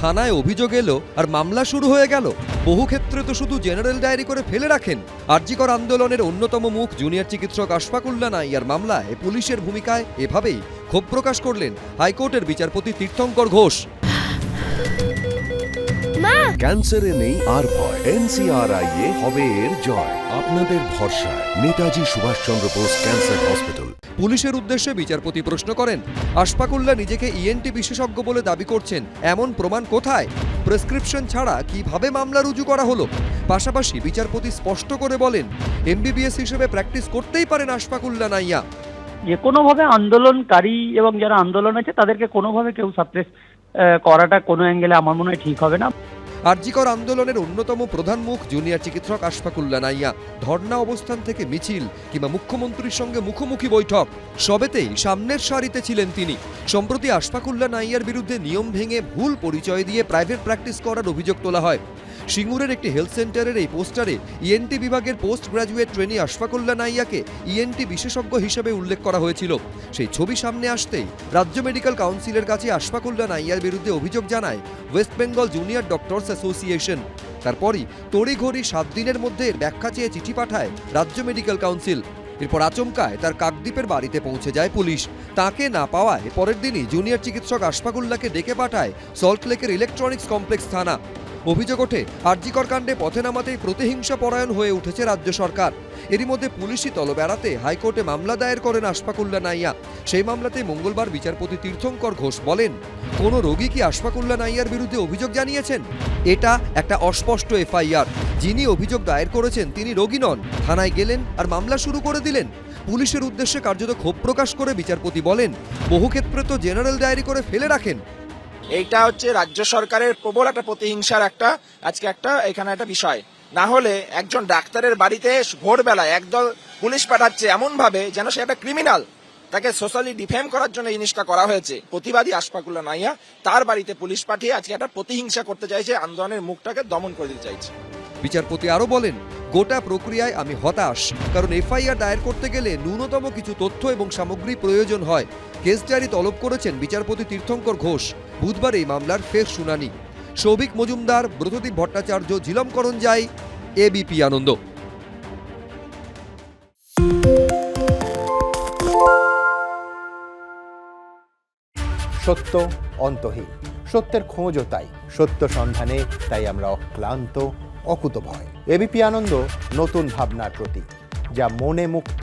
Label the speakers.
Speaker 1: থানায় অভিযোগ এলো আর মামলা শুরু হয়ে গেল। বহু ক্ষেত্রে তো শুধু জেনারেল ডায়েরি করে ফেলে রাখেন। আরজিকর আন্দোলনের অন্যতম মুখ জুনিয়র চিকিৎসক আশফাকুল্লা নাইয়ার মামলায় পুলিশের ভূমিকায় এভাবেই ক্ষোভ প্রকাশ করলেন হাইকোর্টের বিচারপতি তীর্থঙ্কর ঘোষ।
Speaker 2: ক্যান্সারে নেই আর ভয়। এনসিআরআই এ হবে এর জয়। আপনাদের ভরসা নেতাজি সুভাষচন্দ্র বোস ক্যান্সার হসপিটাল।
Speaker 1: পুলিশের উদ্দেশ্যে বিচারপতি প্রশ্ন করেন আশফাকুল্লা নিজেকে ইএনটি বিশেষজ্ঞ বলে দাবি করছেন, এমন প্রমাণ কোথায়? প্রেসক্রিপশন ছাড়া কীভাবে মামলা রুজু করা হলো? পাশাপাশি বিচারপতি স্পষ্ট করে বলেন, এমবিবিএস হিসেবে প্র্যাকটিস করতেই পারেন আশফাকুল্লা নাইয়া।
Speaker 3: যে কোনোভাবে আন্দোলনকারী এবং যারা আন্দোলন আছে তাদেরকে কোনোভাবে কেউ সাপ্রেস করাটা কোনো অ্যাঙ্গেলে আমার মনে হয় ঠিক হবে না।
Speaker 1: আরজিকর আন্দোলনের অন্যতম প্রধান মুখ জুনিয়র চিকিৎসক আশফাকুল্লা নাইয়া। ধর্ণা অবস্থান থেকে মিছিল কিংবা মুখ্যমন্ত্রীর সঙ্গে মুখোমুখি বৈঠক। সবেতেই সামনের সারিতে ছিলেন তিনি। সম্প্রতি আশফাকুল্লা নাইয়ার বিরুদ্ধে নিয়ম ভেঙে ভুল পরিচয় দিয়ে প্রাইভেট প্র্যাকটিস করার অভিযোগ তোলা হয়। সিঙ্গুরের একটি হেলথ সেন্টারের এই পোস্টারে ইএনটি বিভাগের পোস্ট গ্রাজুয়েট ট্রেনি আশফাকুল্লা নাইয়াকে ইএনটি বিশেষজ্ঞ হিসেবে উল্লেখ করা হয়েছিল। সেই ছবি সামনে আসতেই রাজ্য মেডিকেল কাউন্সিলের কাছে আশফাকুল্লা নাইয়ার বিরুদ্ধে অভিযোগ জানায় West Bengal junior doctors association. তারপরই তড়িঘড়ি সাত দিনের মধ্যে ব্যাখ্যা চেয়ে চিঠি পাঠায় রাজ্য মেডিকেল কাউন্সিল। এরপর আচমকায় তার কাকদ্বীপের বাড়িতে পৌঁছে যায় পুলিশ। তাকে না পাওয়ায় পরের দিনই জুনিয়র চিকিৎসক আশফাকুল্লাকে ডেকে পাঠায় সল্টলেকের ইলেকট্রনিক্স কমপ্লেক্স থানা। অভিযোগ ওঠে, আরজিকর কাণ্ডে পথে নামাতেই প্রতিহিংসা পরায়ণ হয়ে উঠেছে রাজ্য সরকার। এরই মধ্যে পুলিশি তলব এড়াতে হাইকোর্টে মামলা দায়ের করেন আশফাকুল্লা নাইয়া। সেই মামলাতে মঙ্গলবার বিচারপতি তীর্থঙ্কর ঘোষ বলেন, কোন রোগী কি আশফাকুল্লা নাইয়ার বিরুদ্ধে অভিযোগ জানিয়েছেন? এটা একটা অস্পষ্ট এফআইআর। যিনি অভিযোগ দায়ের করেছেন তিনি রোগী নন। থানায় গেলেন আর মামলা শুরু করে দিলেন। পুলিশের উদ্দেশ্যে কার্যত ক্ষোভ প্রকাশ করে বিচারপতি বলেন বহু ক্ষেত্রে তো জেনারেল ডায়েরি করে ফেলে রাখেন।
Speaker 4: এইটা হচ্ছে রাজ্য সরকারের প্রবল একটা প্রতিহিংসার একটা, আজকে একটা এখানে একটা বিষয়। না হলে একজন ডাক্তারের বাড়িতে ভোরবেলায় একদল পুলিশ পাঠাচ্ছে এমন ভাবে যেন সে একটা ক্রিমিনাল তাকে সোশ্যালি ডিফেম করার জন্য জিনিসটা করা হয়েছে। প্রতিবাদী আশফাকুল্লা নাইয়া তার বাড়িতে পুলিশ পাঠিয়ে আজকে একটা প্রতিহিংসা করতে চাইছে, আন্দোলনের মুখটাকে দমন করে দিতে চাইছে।
Speaker 1: বিচারপতি আরও বলেন, গোটা প্রক্রিয়ায় আমি হতাশ, কারণ এফআইআর দায়ের করতে গেলে ন্যূনতম কিছু তথ্য এবং সামগ্রী প্রয়োজন হয়। কেস ডায়েরি তলব করেছেন বিচারপতি তীর্থঙ্কর ঘোষ। বুধবার এই মামলার ফের শুনানি। সৌভিক মজুমদার, ব্রতদীপ ভট্টাচার্য ঝিলমকরণ যাই এবিপি আনন্দ।
Speaker 5: সত্য অন্তহীন। সত্যের খোঁজও তাই। সত্য সন্ধানে তাই আমরা অক্লান্ত, অকুতভয়। এবিপি আনন্দ, নতুন ভাবনার প্রতীক, যা মনে মুক্ত